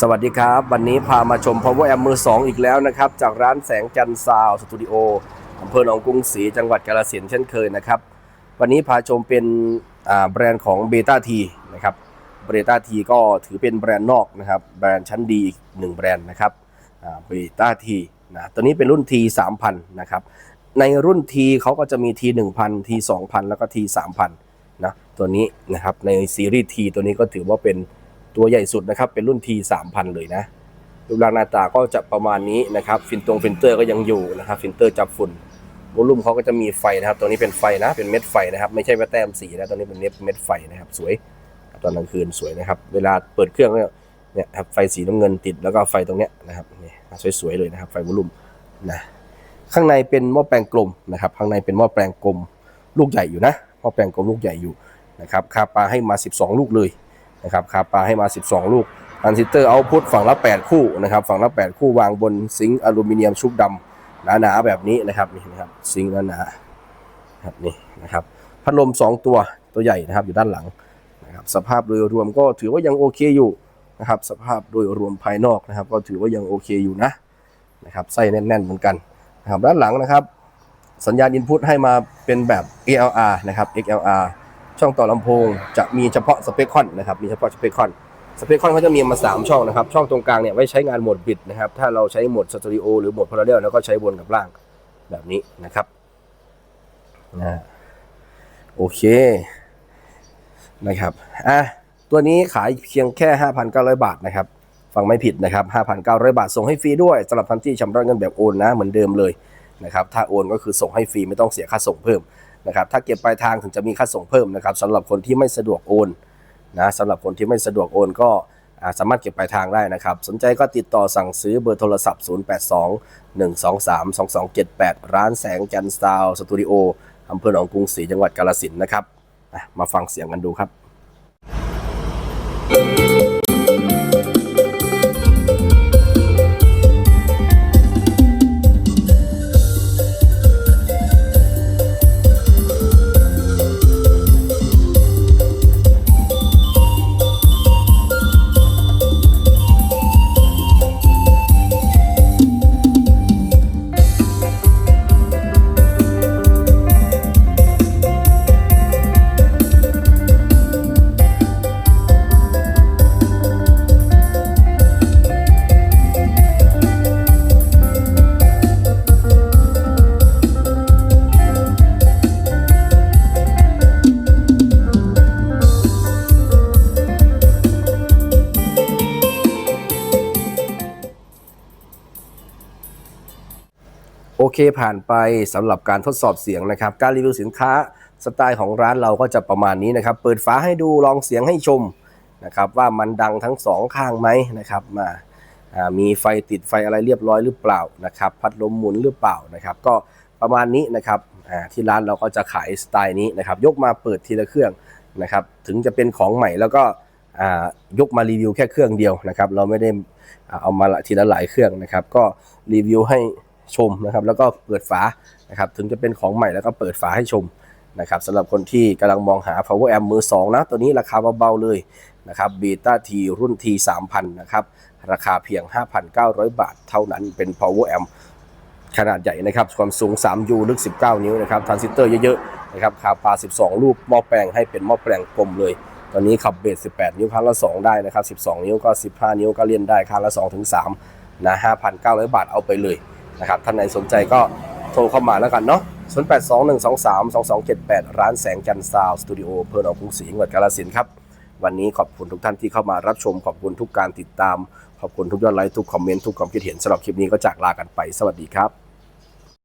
สวัสดีครับ วันนี้พามาชม Power Amp มือ 2 อีกแล้วนะครับ จากร้านแสงจันทร์ซาวสตูดิโออำเภอหนองกรุงศรีจังหวัดกาฬสินธุ์เช่นเคยนะครับ วันนี้พาชมเป็นแบรนด์ของเบต้าทีนะครับเบต้าทีก็ถือเป็นแบรนด์นอกนะครับ แบรนด์ชั้นดีอีกหนึ่งแบรนด์นะครับเบต้าทีนะตัวนี้เป็นรุ่น T 3000นะครับ ในรุ่น T เขาก็จะมี T 1000 T 2000 แล้วก็ T 3000นะตัวนี้นะครับในซีรีส์ T ตัวนี้ก็ถือว่าเป็น ตัวใหญ่สุดนะครับ เป็นรุ่น T 3000เลยนะรูปร่างหน้าตาก็จะประมาณนี้นะครับ ฟินตรงฟิลเตอร์ก็ยังอยู่นะครับ ฟิลเตอร์จับฝุ่นวอลุ่มเขาก็จะมีไฟนะครับ ตัวนี้เป็นไฟนะ เป็นเม็ดไฟนะครับ ไม่ใช่ว่าแต้มสีนะ ตัวนี้เป็นเม็ดเม็ดไฟนะครับ สวย ตอนกลางคืนสวยนะครับ เวลาเปิดเครื่องเนี่ยเนี่ยครับไฟสีน้ำเงินติดแล้วก็ไฟตรงเนี้ยนะครับนี่สวยๆเลยนะครับ ไฟวอลลุ่มนะ ข้างในเป็นหม้อแปลงกลมนะครับ ข้างในเป็นหม้อแปลงกลมลูกใหญ่อยู่นะ หม้อแปลงกลมลูกใหญ่อยู่นะครับ คาปลาให้มา 12 ลูกเลย นะครับคาปลาให้มา 12 ลูกทรานซิสเตอร์เอาพุทฝั่งละ 8 คู่นะครับฝั่งละ 8 คู่วางบนซิงค์อลูมิเนียมชุบดำหนาๆแบบนี้นะครับนี่นะครับซิงค์หนาๆครับนี่นะครับพัดลม 2 ตัวตัวใหญ่นะครับอยู่ด้านหลังนะครับสภาพโดยรวมก็ถือว่ายังโอเคอยู่นะครับสภาพโดยรวมภายนอกนะครับ ก็ถือว่ายังโอเคอยู่นะนะครับไส้แน่นๆเหมือนกันนะครับด้านหลังนะครับ สัญญาณอินพุตให้มาเป็นแบบ ALR นะครับ XLR ช่องต่อลำโพง จะมีเฉพาะสเปคคอนนะครับมีเฉพาะสเปคคอนสเปคคอนเขาจะมีมา 3 ช่องนะครับ ช่องตรงกลางเนี่ยไว้ใช้งานโหมดบิดนะครับ ถ้าเราใช้โหมดสตูดิโอหรือโหมดพาราเรลแล้วก็ใช้บนกับล่างแบบนี้นะครับนะโอเคนะครับอะตัวนี้ขายเพียงแค่ 5,900 บาทนะครับ ฟังไม่ผิดนะครับ 5,900 บาทส่งให้ฟรีด้วยสำหรับท่านที่ชำระเงินแบบโอนนะเหมือนเดิมเลยนะครับ ถ้าโอนก็คือส่งให้ฟรีไม่ต้องเสียค่าส่งเพิ่ม นะครับถ้าเก็บปลายทางถึงจะมีค่าส่งเพิ่มนะครับสำหรับคนที่ไม่สะดวกโอนนะสำหรับคนที่ไม่สะดวกโอนก็สามารถเก็บปลายทางได้นะครับ สนใจก็ติดต่อสั่งซื้อเบอร์โทรศัพท์ 082 123 2278 ร้านแสงจันทร์ซาวสตูดิโออำเภอหนองกรุงศรีจังหวัดกาฬสินธุ์นะครับมาฟังเสียงกันดูครับ เคผ่านไปสำหรับการทดสอบเสียงนะครับ การรีวิวสินค้าสไตล์ของร้านเราก็จะประมาณนี้นะครับ เปิดฝาให้ดูลองเสียงให้ชมนะครับ ว่ามันดังทั้งสองข้างไหมนะครับมาามีไฟติดไฟอะไรเรียบร้อยหรือเปล่านะครับ พัดลมหมุนหรือเปล่านะครับ ก็ประมาณนี้นะครับที่ร้านเราก็จะขายสไตล์นี้นะครับ ยกมาเปิดทีละเครื่องนะครับ ถึงจะเป็นของใหม่แล้วก็ยกมารีวิวแค่เครื่องเดียวนะครับ เราไม่ได้เอามาทีละหลายเครื่องนะครับ ก็รีวิวให้ ชมนะครับ แล้วก็เปิดฝานะครับ ถึงจะเป็นของใหม่แล้วก็เปิดฝาให้ชมนะครับสำหรับคนที่กำลังมองหา power amp มือ 2 นะ ตัวนี้ราคาเบาๆเลยนะครับ beta t รุ่น t 3000นะครับ ราคาเพียง 5,900 บาทเท่านั้นเป็น power amp ขนาดใหญ่นะครับ ความสูง 3U ลึก 19 นิ้วนะครับทรานซิสเตอร์เยอะๆนะครับคาปา 12 ลูกหม้อแปลงให้เป็นหม้อแปลงกลมเลย ตอนนี้ขับเบส 18 นิ้วครั้งละ 2 ได้นะครับ 12 นิ้วก็ 15 นิ้วก็เล่นได้ครั้งละ2ถึง3นะ5,900 บาทเอาไปเลย นะครับท่านไหนสนใจก็โทรเข้ามาแล้วกันเนาะ0821232278 ร้านแสงจันทร์ซาวสตูดิโออำเภอหนองกรุงศรีจังหวัดกาฬสินธุ์ครับ วันนี้ขอบคุณทุกท่านที่เข้ามารับชมขอบคุณทุกการติดตาม ขอบคุณทุกยอดไลค์ทุกคอมเมนต์ทุกความคิดเห็นสำหรับคลิปนี้ก็จากลากันไปสวัสดีครับ